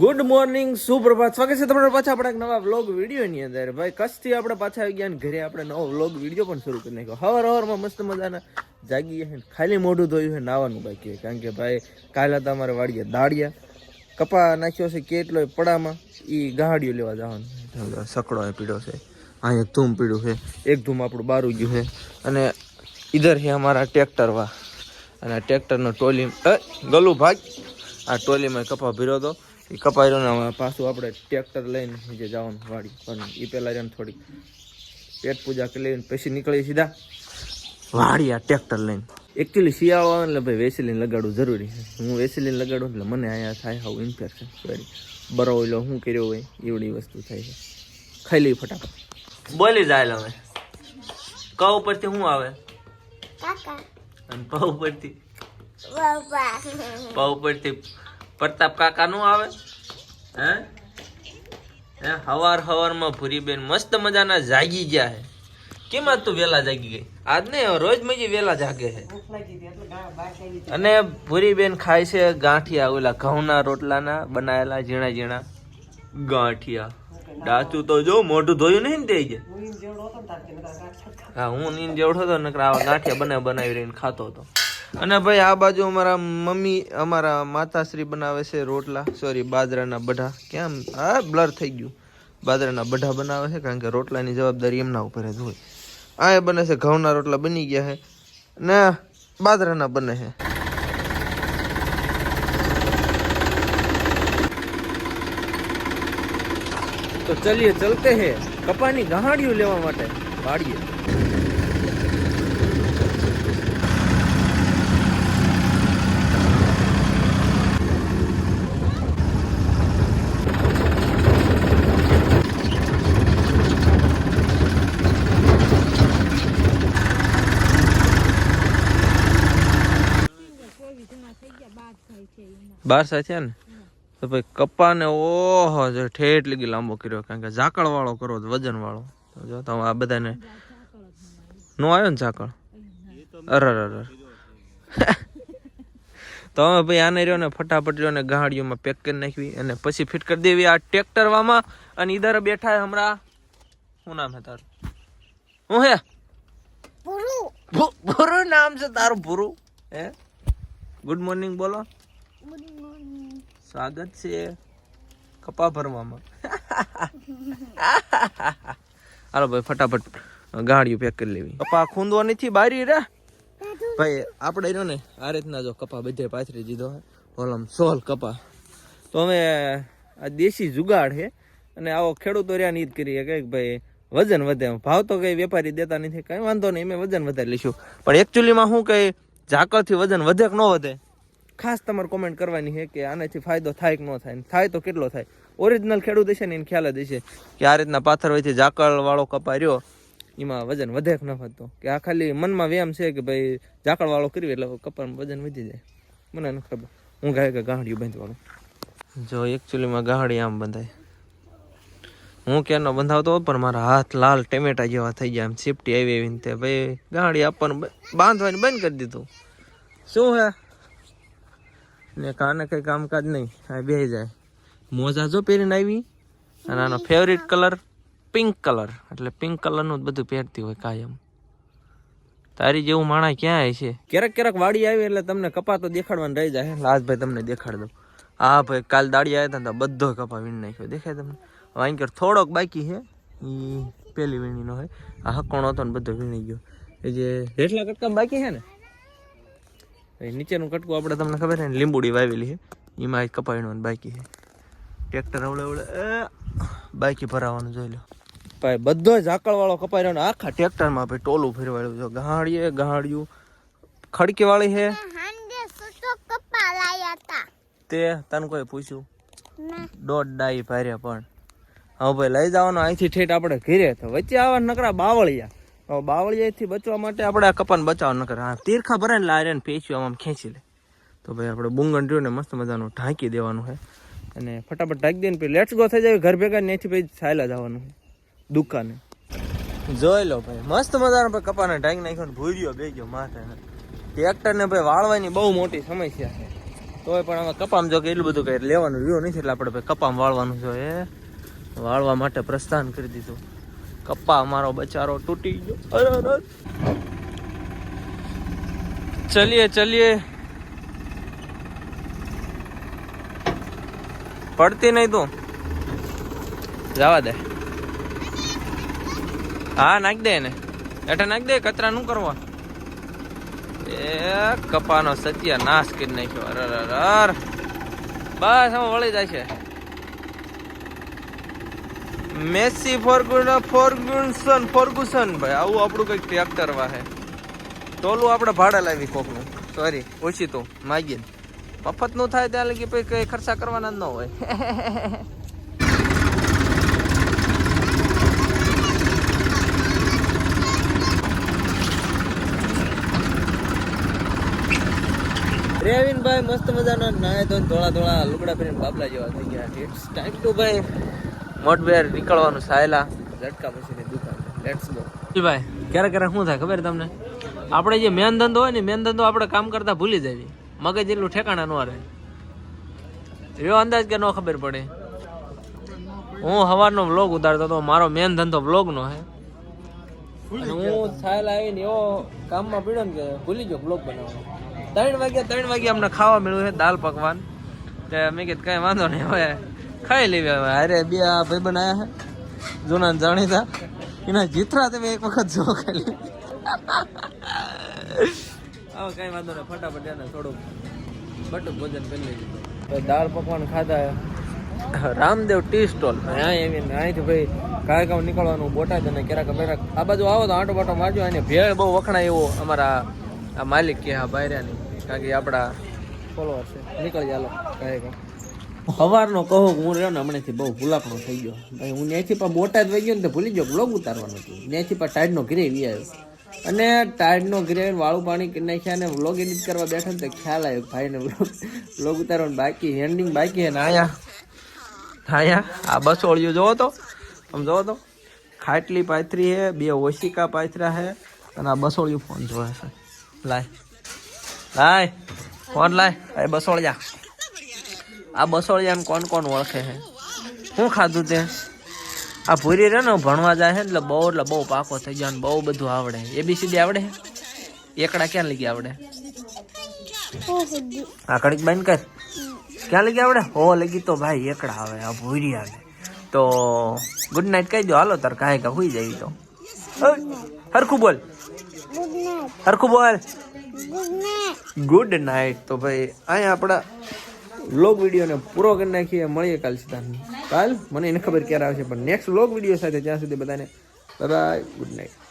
Good morning સુપ્રભાત. સ્વાગત છે તમારા પાછા આપણે એક નવા વ્લોગ વીડિયો ની અંદર. ભાઈ, કચ્છથી આપણે પાછા આવી ગયા ઘરે આપણે નવો વ્લોગ વીડિયો પણ શરૂ કરી નાખ્યો. હવાર હવારમાં મસ્ત મજાના જાગીએ છે ખાલી મોઢું ધોયું છે નાવાનું બાકી. કારણ કે ભાઈ, કાલે તમારે વાડીએ દાળિયા. કપા નાખ્યો છે, કેટલો પડામાં. એ ગાહડીઓ લેવા જવાનું. સકડો પીડો છે. અહીંયા ધૂમ પીડું છે. એક ધૂમ આપણું બારું ગયું છે. અને ઇધર છે અમારા ટ્રેક્ટરવા અને ટ્રેક્ટરનો ટોલી ગલું ભાગ આ ટોલીમાં કપા ભીરો હતો એ કપાઈ રહ્યો ને પાછું આપણે ટ્રેક્ટર લઈને નીચે જવાનું વાડી. પણ એ પહેલાં ને થોડી પેટ પૂજા કરી લઈને પછી નીકળી સીધા વાડી આ ટ્રેક્ટર લઈને. એકચ્યુઅલી શિયાળો આવે ને એટલે ભાઈ વેસલીન લગાડવું જરૂરી છે. હું વેસલીન લગાડું એટલે મને અહીંયા થાય આવું ઇન્ફેક્શન સોરી બરો ઓઈલો શું કર્યો હોય એવડી વસ્તુ થાય છે. ખાઈ લઈ ફટાફટ. બોલી જાય હવે. ક ઉપરથી શું આવે? કાકા. અને પ ઉપરથી? પ ઉપરથી પ્રતાપ કાકા નું આવે? હે? હે હવાર હવારમાં ભૂરીબેન મસ્ત મજાના જાગી ગયા હે. કેમ આજ તું વેલા જાગી ગઈ? આજ ને રોજ મજી વેલા જાગે છે અને ભૂરીબેન ખાય છે ગાંઠિયા ઓલા ઘઉંના રોટલાના બનાયેલા ઝીણા ઝીણા ગાંઠિયા. ડાચું તો જો મોઢું ધોયું નહીં ને તે જે. હા હું નીન જેવડો હતો નકર આવા ગાંઠિયા બનાવી બનાવી રહીને ખાતો હતો. અને ભાઈ આ બાજુ અમારા મમ્મી, અમારા માતાશ્રી બનાવે છે રોટલા. સોરી બાજરાના બઢા. કેમ? આ બ્લર થઈ ગયું. બાજરાના બઢા બનાવે છે કારણ કે રોટલાની જવાબદારી એમના ઉપર જ હોય. આ એ બને છે, ઘઉંના રોટલા બની ગયા છે. ને બાજરાના બને છે. તો ચલીએ, ચલતે હે. કપાની ગહાડિયું લેવા માટે વાડીએ બાર સાથે ને તો ભાઈ કપાને ઓહો જો ઠેઠ લગી લાંબો કર્યો કારણ કે ઝાકળ વાળો કરો તો વજન વાળો જો તમે આ બધાને નો આવ્યો ને ઝાકળ? અરર અરર. તો અમે ભાઈ આને રહ્યો ને ફટાફટ રહ્યો ને ગાડીઓમાં પેક કરી નાખવી અને પછી ફિટ કરી દેવી આ ટ્રેક્ટર વામાં. અને ઈધર બેઠા હે હમણાં. શું નામ હે તારું? હું હે ભૂરું. નામ છે તારું ભૂરું. હે? ગુડ મોર્નિંગ બોલો. સ્વાગત છે કપા ભરવામાં. હાલો ભાઈ, ફટાફટ ગાડીઓ પેક કરી લેવી. કપા ખૂંદવો નથી બારી રે? ભાઈ, આપણે રહ્યો ને, આ રીતના જો કપા બધે પાથરી દીધો ઓલમ સોલ કપા. તો અમે આ દેશી જુગાડ છે અને આવો ખેડૂતો રહ્યા નીત કરીએ. કે ભાઈ, વજન વધે ભાવ તો કઈ વેપારી દેતા નથી, કઈ વાંધો નહીં, અમે વજન વધારી લઈશું. પણ એકચ્યુઅલીમાં શું કઈ ઝાકળથી વજન વધે કે ન વધે? ખાસ તમારે કોમેન્ટ કરવાની છે કે આનાથી ફાયદો થાય કે ન થાય થાય તો કેટલો થાય? ઓરિજિનલ ખેડૂત હશે ને એને ખ્યાલ જ હશે કે આ રીતના પાથર વચ્ચે ઝાકળવાળો ઝાકળ કપા રહ્યો એમાં વજન વધે ન હતો કે આ ખાલી મનમાં વ્યાયામ છે કે ભાઈ ઝાકળવાળો કરવી એટલે કપામાં વજન વધી જાય? મને ન ખબર. હું ગાય કે ગાંડિયું બાંધવાનું? જો એકચ્યુઅલીમાં ગાહડી આમ બંધાય. હું ક્યાંનો બંધાવતો હોત પણ મારા હાથ લાલ ટેમેટા જેવા થઈ ગયા. એમ સિફ્ટી આવી આવીને તે ભાઈ ગાંડી આપવાનું બાંધવાની બંધ કરી દીધું. શું હે? ને કાને કઈ કામકાજ નહીં. આ બે જાય. મોજા જો પહેરીને આવી અને આનો ફેવરિટ કલર પિંક કલર એટલે પિંક કલરનું જ બધું પહેરતી હોય કાયમ. તારી જેવું માણા ક્યાં છે? ક્યારેક ક્યારેક વાડી આવી એટલે તમને કપા તો દેખાડવાનું રહી જાય. લાજ ભાઈ તમને દેખાડ દઉં. હા ભાઈ કાલ દાડી આવ્યા હતા બધો કપા વીણી નાખ્યો. દેખાય તમને? વાંકર થોડોક બાકી છે. એ પેલી વીણીનો હોય. આ હકોણો હતો ને બધો વીણી ગયો. એ જે રેટલા કટકા બાકી છે ને નીચેનું કટકું આપણે તમને ખબર છે ને લીંબુડી વાવેલી છે. એમાં કપાવીનું બાકી છે. ટ્રેક્ટર અવળે એ, બાકી ભરાવાનું જોઈ લો. ભાઈ બધો જ વાળો કપાઈ રહ્યો આખા ટ્રેક્ટરમાં ભાઈ ટોલું ફેરવાયું છે. ગાડીએ ગાડિયું ખડકી વાળી છે તા. તને કોઈ પૂછ્યું? દોઢ ડાઈ ભાર્યા પણ. હવે ભાઈ લઈ જવાનો અહીંથી ઠેઠ આપણે ઘીરે તો વચ્ચે આવા નકરા બાવળિયા. બાવળિયાથી બચવા માટે આપણે આ કપાન બચાવ કરે હા તીરખા ભરે ને લારે ને પેચ્યું આમ ખેંચી લે. તો ભાઈ આપણે બુંગણ રહ્યું ને મસ્ત મજાનું ઢાંકી દેવાનું છે અને ફટાફટ ઢાંકી દઈને પછી લેટ્સ ગો થઈ જાય, ઘર ભેગા ને ત્યાંથી પછી સાયલા જવાનું છે દુકાને. જોઈ લો ભાઈ, મસ્ત મજાનો ભાઈ કપાને ઢાંકી નાખ્યો ને ભૂર્યો બે ગયો માથે. ટ્રેક્ટરને ભાઈ વાળવાની બહુ મોટી સમસ્યા છે. તોય પણ આમાં કપામાં જો કે એટલું બધું કઈ લેવાનું રહ્યું નથી એટલે આપણે ભાઈ કપામાં વાળવાનું છે એ. વાળવા માટે પ્રસ્થાન કરી દીધું. કપા અમારો બચારો તૂટી ગયો. ચલીએ ચલીએ. પડતી નહીં તું. જવા દે. હા, નાખ દે એને. એટલે નાખ દે, કચરા નું કરવા. એ કપાનો સત્ય નાશ કરી નાખ્યો. અર, અરે. બસ, હવે વળી જાય છે. મેસી ફોર્ગુન ફોર્ગુનસન ફોર્ગુસન ભાઈ, આવું આપણું કંઈક ટ્રેક્ટર વાહે ટોલું આપણે ભાડે લાવી કોકનું. સોરી ઓછી તો, માગીએ. મફતનું થાય ત્યાં લગી પછી કઈ ખર્ચા કરવાના જ ન હોય. રેવિન ભાઈ મસ્ત મજાના નાય તો ધોળા ધોળા લુગડા પહેરીને બાબલા જેવા થઈ ગયા ઇટ્સ ટાઈમ ટુ ભાઈ મોટવેર નીકળવાનું સાયલા ઝટકા મશીનની દુકાન. લેટ્સ ગો ભાઈ ક્યારે ક્યારે શું થાય ખબર તમને? આપણે જે મેન ધંધો હોય ને મેન ધંધો આપણે કામ કરતા ભૂલી જાય મગજ એટલું ઠેકાણા ન રહે. એવો અંદાજ કે ન ખબર પડે. હું સવારનો વ્લોગ ઉતારતો હતો મારો મેન ધંધો વ્લોગનો હે. હું સાયલા આવીને એવો કામમાં પીડ્યો ને કે ભૂલી ગયો બ્લોગ બનાવવાનો. ત્રણ વાગ્યા ત્રણ વાગ્યા અમને ખાવા મળ્યું છે દાલ પકવાન. તે મેં કીધું કઈ વાંધો નહીં હવે. ખાઈ લેવી હવે. અરે બે આ બન આયા છે. જૂના જાણીતા. એના જીતરા તમે એક વખત જો ખાલી હવે કઈ વાંધો નહીં. ફટાફટ એને થોડુંક બટુક ભોજન કરી લીધું. દાળ પકવાન ખાધા રામદેવ ટી સ્ટોલ. અહીં અહીંથી ભાઈ કાંઈ કામ નીકળવાનું બોટાદ અને ક્યારેક બેરાક આ બાજુ આવો તો આંટો બાટો મારજો અને ભેળ બહુ વખણાય એવો અમારા આ માલિક કે હા બાયરાની. કારણ કે આપણા ફોલોવર છે. નીકળી ચાલો કાંઈ કામ સવારનો કહો હું રહ્યો ને હમણાંથી બહુ ભૂલાપણો થઈ ગયો. ભાઈ, હું ત્યાંથી પણ બોટાદ વહી ગયો ને તો ભૂલી ગયો બ્લોગ ઉતારવાનું હતું ત્યાંથી પણ ટાઈડનો ઘરે આવ્યો અને ટાઈડનો ઘરે વાળું પાણી કરી નાખ્યા અને વ્લોગ એડિટ કરવા બેઠા ને તો ખ્યાલ આવ્યો ભાઈને વ્લોગ ઉતારવાનું બાકી હેન્ડિંગ બાકી ને આયા. આયા, આ બસોળિયું જોવો તો. આમ જોવો તો. ખાટલી પાથરી હે બે ઓશિકા પાથરા હે અને આ બસોળિયું ફોન જોવે છે. લાય. લાય. ફોન લાય. એ બસોળિયા. આ બસોળિયાને કોણ કોણ ઓળખે છે? શું ખાધું તે? આ ભૂરી રે ને ભણવા જાય છે એટલે બહુ એટલે બહુ પાકો થઈ જાય બહુ બધું આવડે. એબીસીડી આવડે? એકડા ક્યાં લગી આવડે? આ કડીક બાઈન કર ક્યાં લગી આવડે? હો લગી તો ભાઈ એકડા આવે આ ભૂરી આવે. તો ગુડ નાઇટ કહી દો હાલો તાર કાંઈ કા હુઈ જાય તો. હરખું બોલ. હરખું બોલ. ગુડ નાઇટ તો ભાઈ અહીંયા આપણા વ્લોગ વિડીયોને પૂરો કરી નાખીએ. મળીએ કાલ સીધા. કાલ? મને એને ખબર ક્યારે આવશે, પણ નેક્સ્ટ વ્લોગ વીડિયો સાથે ત્યાં સુધી બધાને બાય ગુડ નાઇટ